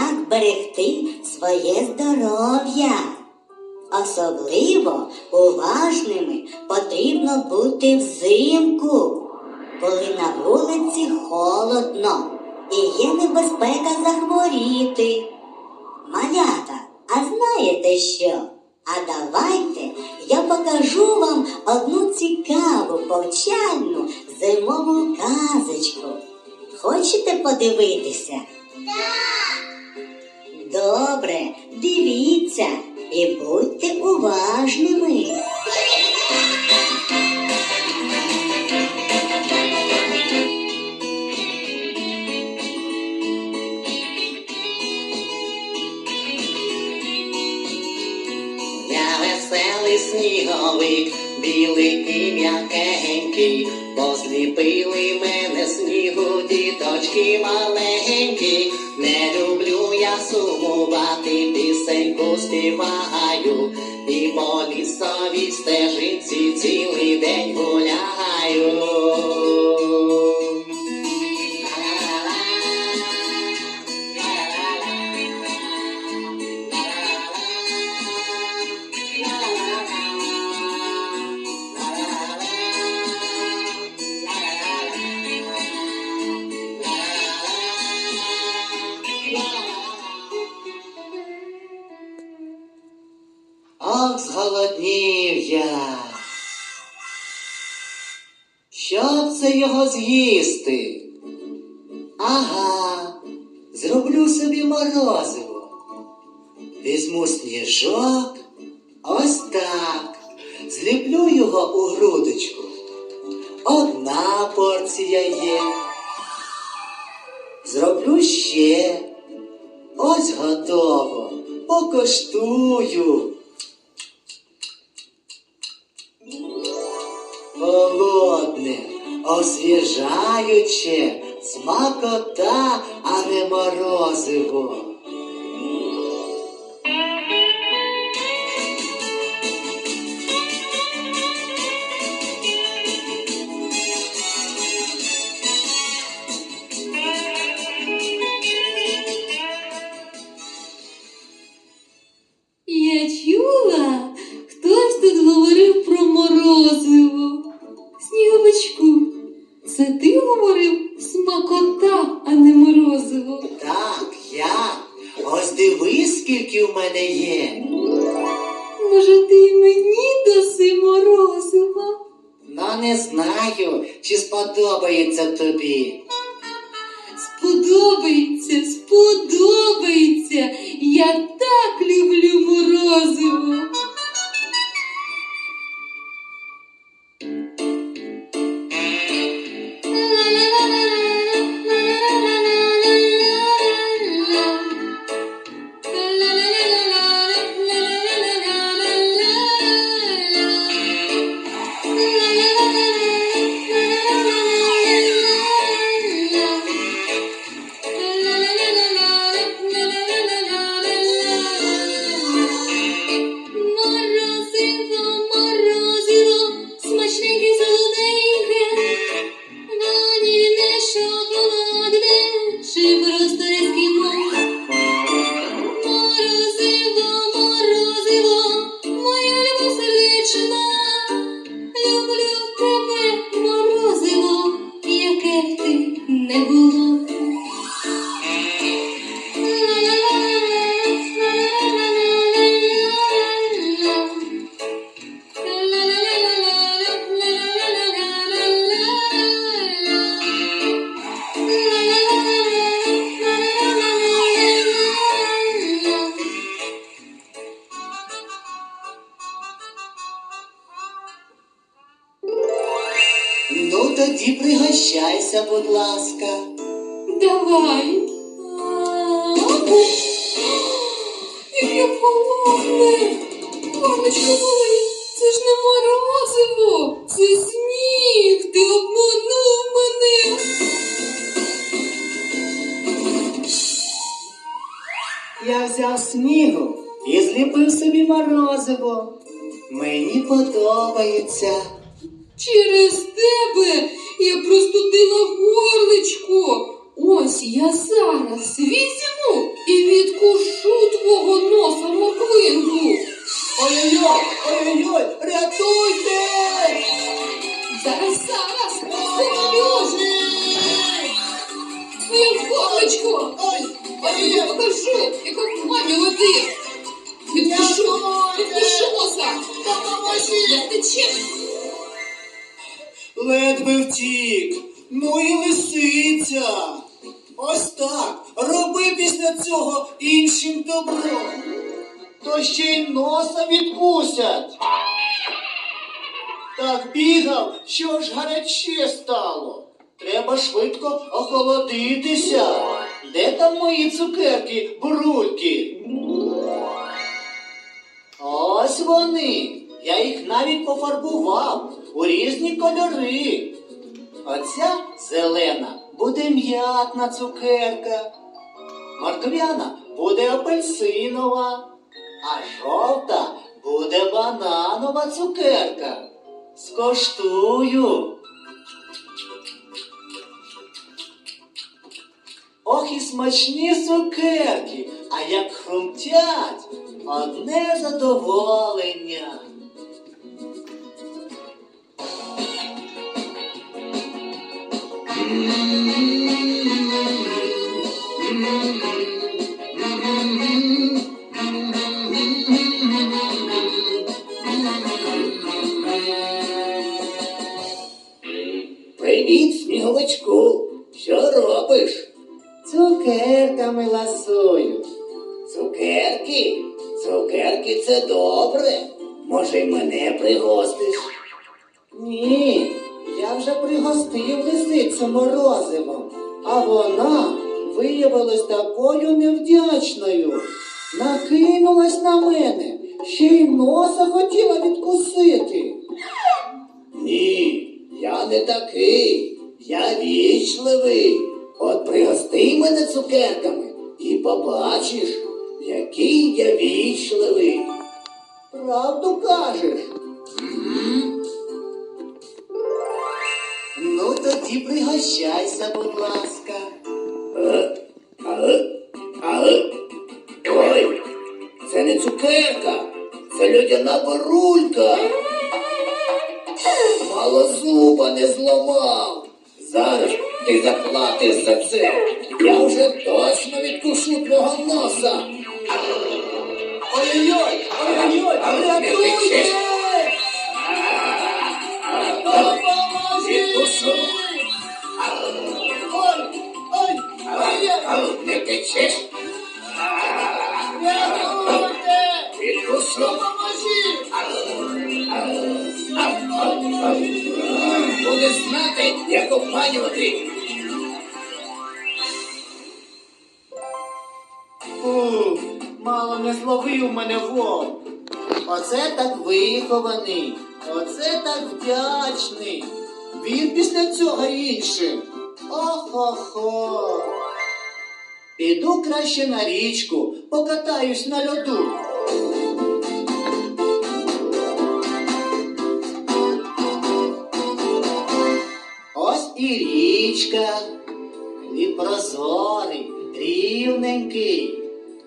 як берегти своє здоров'я. Особливо уважними потрібно бути взимку, коли на вулиці холодно і є небезпека захворіти. Малята, а знаєте що? А давайте я покажу вам одну цікаву повчальну зимову казочку. Хочете подивитися? Так. Добре, дивіться і будьте уважними. Я веселий сніговик, білий і м'якенький, Посліпили мене снігу діточки маленькі, не люблю я сумувати, пісеньку співаю, і по лісовій стежинці цілий день гуляю. З'їсти? Ага, зроблю собі морозиво. Візьму сніжок, ось так. Зліплю його у грудочку. Одна порція є. Зроблю ще. Ось готово. Покоштую. Освіжаюче, смакота, а не морозиво. Мене є. Може, ти й мені даси морозиво? Ну не знаю, чи сподобається тобі. never морозиво, це сніг. Ти обманув мене. Я взяв снігу і зліпив собі морозиво. Мені подобається. Через тебе я простудила горличко. Ось я зараз візьму і відкушу твого носа моквинку. Ой-ой-ой, ой-ой-ой, рятуйте! Зараз, зараз, зроблю. Твоє горличко. Ой, Я тобі покажу, як обманювати. Відкушу, відкушу носа. Не тече. Ледве втік. Ну і лисиця. Ось так. Роби після цього іншим добро. То ще й носа відкусять. Так бігав, що ж гаряче стало. Треба швидко охолодитися. Де там мої цукерки, бурульки? Ось вони. Я їх навіть пофарбував у різні кольори. Оця зелена буде м'ятна цукерка. Морквяна буде апельсинова, а жовта буде бананова цукерка. Скоштую. Ох і смачні цукерки, а як хрумтять, одне задоволення. Amen. Мене цукерками і побачиш, який я вічливий. Правду кажеш? Ну, тоді пригощайся, будь ласка. Ой, це не цукерка, це льодяна бурулька. Мало зуба не зламав. Зараз ти заплатиш за це. Я вже точно відкушу твого носа. Ой-ой-ой! Ой-ой-ой! Рятуйте! Як обманювати. Ух, мало не зловив мене вовк. Оце так вихований, оце так вдячний. Він після цього іншим. Ох-хо-хо. Піду краще на річку, покатаюсь на льоду. Річка, і прозорий, рівненький,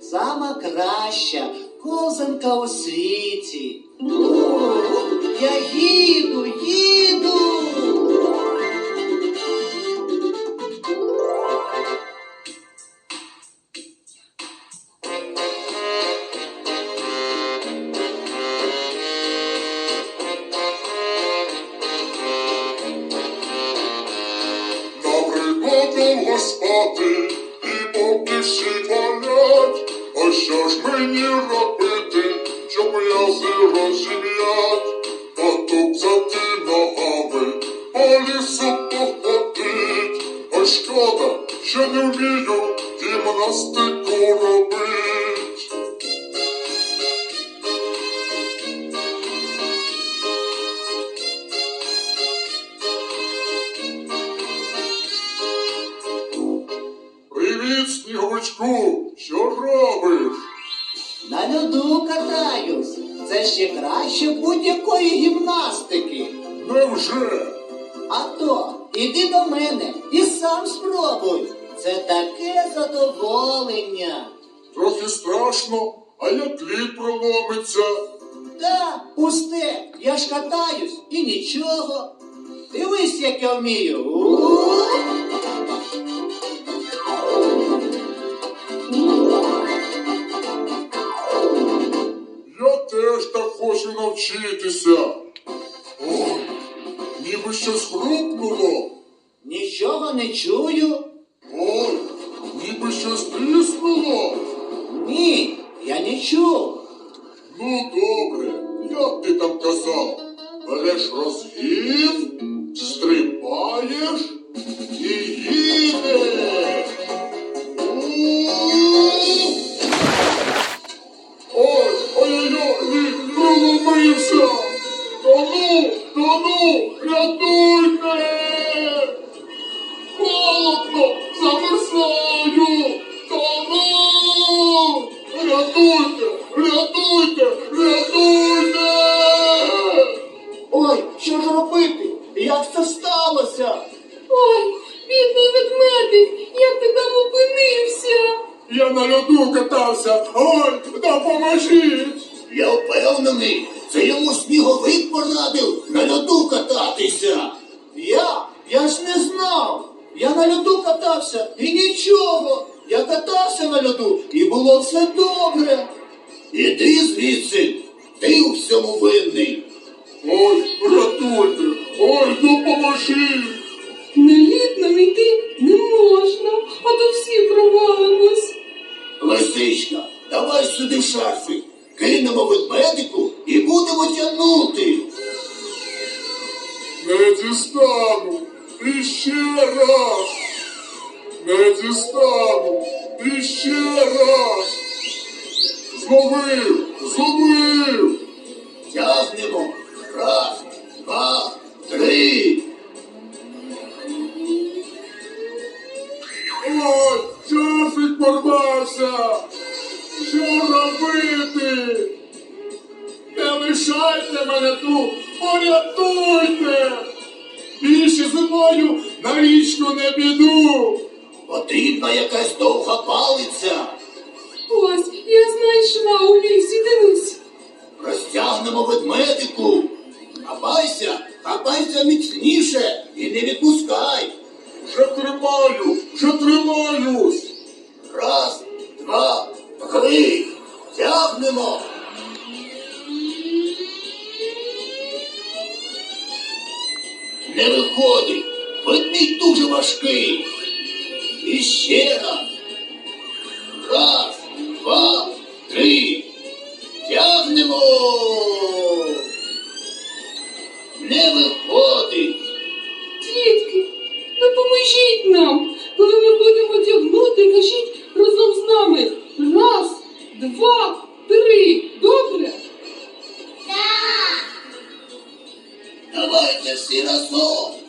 сама краща козанка у світі. О, я їду, їду. Довго спати і поки всі палять. А що ж мені робити, щоб я розім'ять? Та будь-якої гімнастики. Невже? А то іди до мене і сам спробуй. Це таке задоволення. Трохи страшно, а як лід проломиться. Та, пусте, я ж катаюсь і нічого. Дивись, як я вмію. Так хочу навчитися. Ой, ніби щось хрупнуло. Нічого не чую. Ой, ніби щось тріснуло. Ні, я не чув. Ну добре, як ти там казав? Береш розгін, сталося? Ой, бідний ведмедик, як ти там опинився? Я на льоду катався! Ой, допоможіть! Я впевнений, це йому сніговик порадив на льоду кататися. Я? Я ж не знав. Я на льоду катався і нічого. Я катався на льоду і було все добре. Іди звідси, ти у всьому винний. Ой, рятуйте! Ой, допоможіть! На лід нам йти не можна, а то всі провалимось. Лисичка, давай сюди шарфи, кинемо ведмедику і будемо тягнути. Не дістану! І ще раз! Не дістану! І ще раз! Зловив! Зловив! Тягнемо. Раз, два, три. Ой, шарфик порвався! Що робити? Не лишайте мене тут! Порятуйте! Більше зимою на річку не піду! Потрібна якась довга палиця. Ось, я знайшла у лісі, дивись. Розтягнемо ведмедику. Хапайся, хапайся міцніше і не відпускай. Вже тримаю, вже тримаюсь! Раз, два, три. Тягнемо. Не виходить. Ведмідь дуже важкий. І ще раз. Раз, два, три. Тягнемо. Не виходить. Дітки, допоможіть нам. Коли ми будемо тягнути, кажіть разом з нами. Раз, два, три. Добре? Давайте всі разом.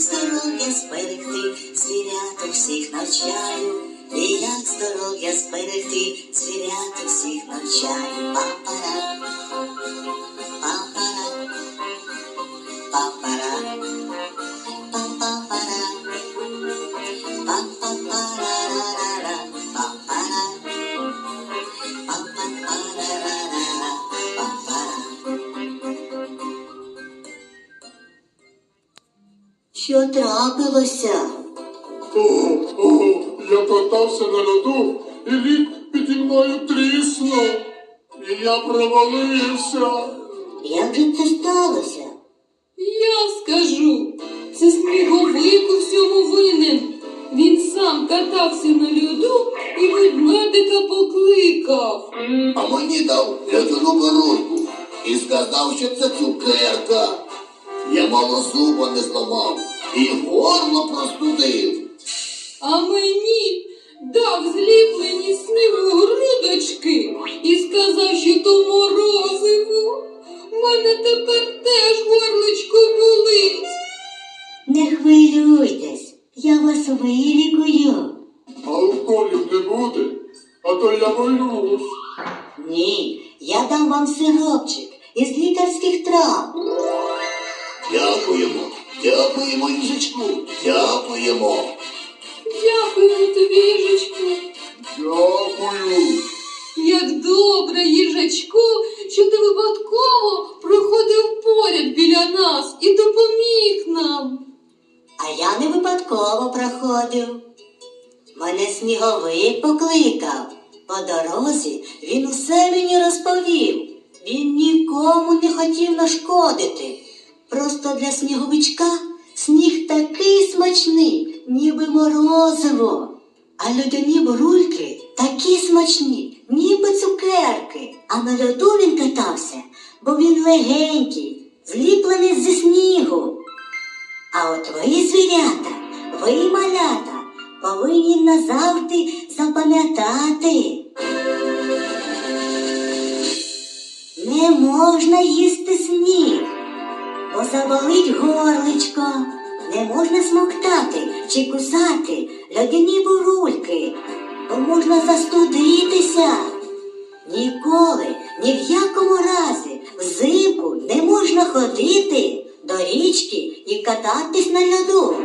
Здоров'я зберегти, звірят усіх навчаю. І як здоров'я зберегти, звірят усіх навчаю. папа. Трапилося? О, о, я катався на льоду, і лід піді мною тріснув. І я провалився. Як же це сталося? Я скажу, це сніговик у всьому винен. Він сам катався на льоду і ведмедика покликав. А мені дав ляжану коробку і сказав, що це цукерка. Я мало зуба не зламав і горло простудив. А мені дав зліплені снігу грудочки і сказав, що то морозиво. Мене тепер теж горличко болить. Не хвилюйтесь, я вас вилікую. А уколів не буде, а то я боюсь. Ні, я дам вам сиропчик із лікарських трав. Дякуємо, дякуємо, їжачку, дякуємо. Дякую тобі, їжачку. Дякую. Як добре, їжачку, що ти випадково проходив поряд біля нас і допоміг нам. А я не випадково проходив. Мене сніговик покликав. По дорозі він усе мені розповів. Він нікому не хотів нашкодити. Просто для сніговичка сніг такий смачний, ніби морозиво. А льодяні бурульки такі смачні, ніби цукерки. А на льоду він катався, бо він легенький, зліплений зі снігу. А от ви, звірята, ви, малята, повинні назавжди запам'ятати. Не можна їсти сніг, бо горличко. Не можна смоктати чи кусати льодяні бурульки, бо можна застудитися. Ніколи, ні в якому разі взимку не можна ходити до річки і кататись на льоду.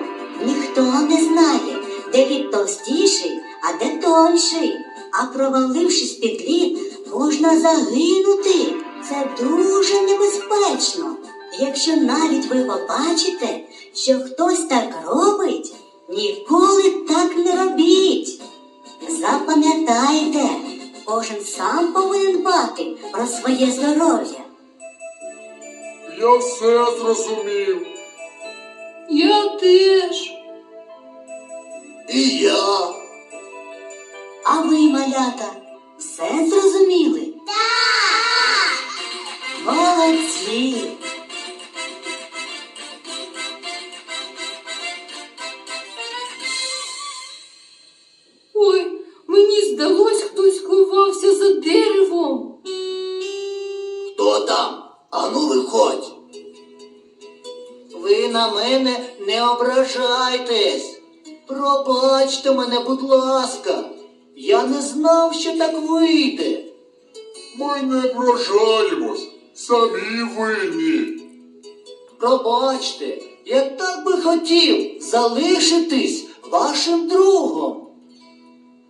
Ніхто не знає, де лід товстіший, а де тонший. А провалившись під лід, можна загинути. Це дуже небезпечно. Якщо навіть ви побачите, що хтось так робить, ніколи так не робіть. Запам'ятайте, кожен сам повинен дбати про своє здоров'я. Я все зрозумів. Я теж. І я. А ви, малята, все зрозуміли? Так! Молодці! Пробачте мене, будь ласка. Я не знав, що так вийде. Ми не вражаємось, самі винні. Пробачте, я так би хотів залишитись вашим другом.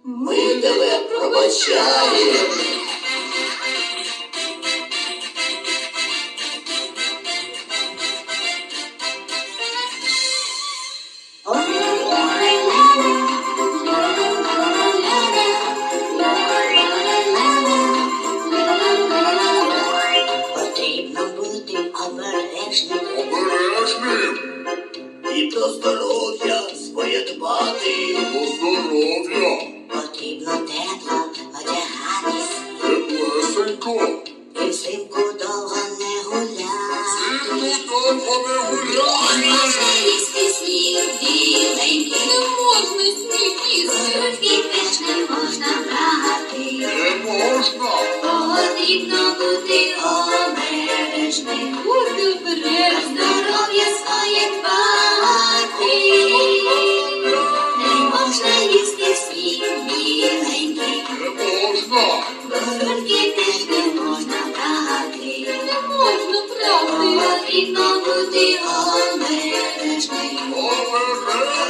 Ми тебе пробачаємо.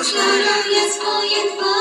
Обережним. Здоров'я своє дбати.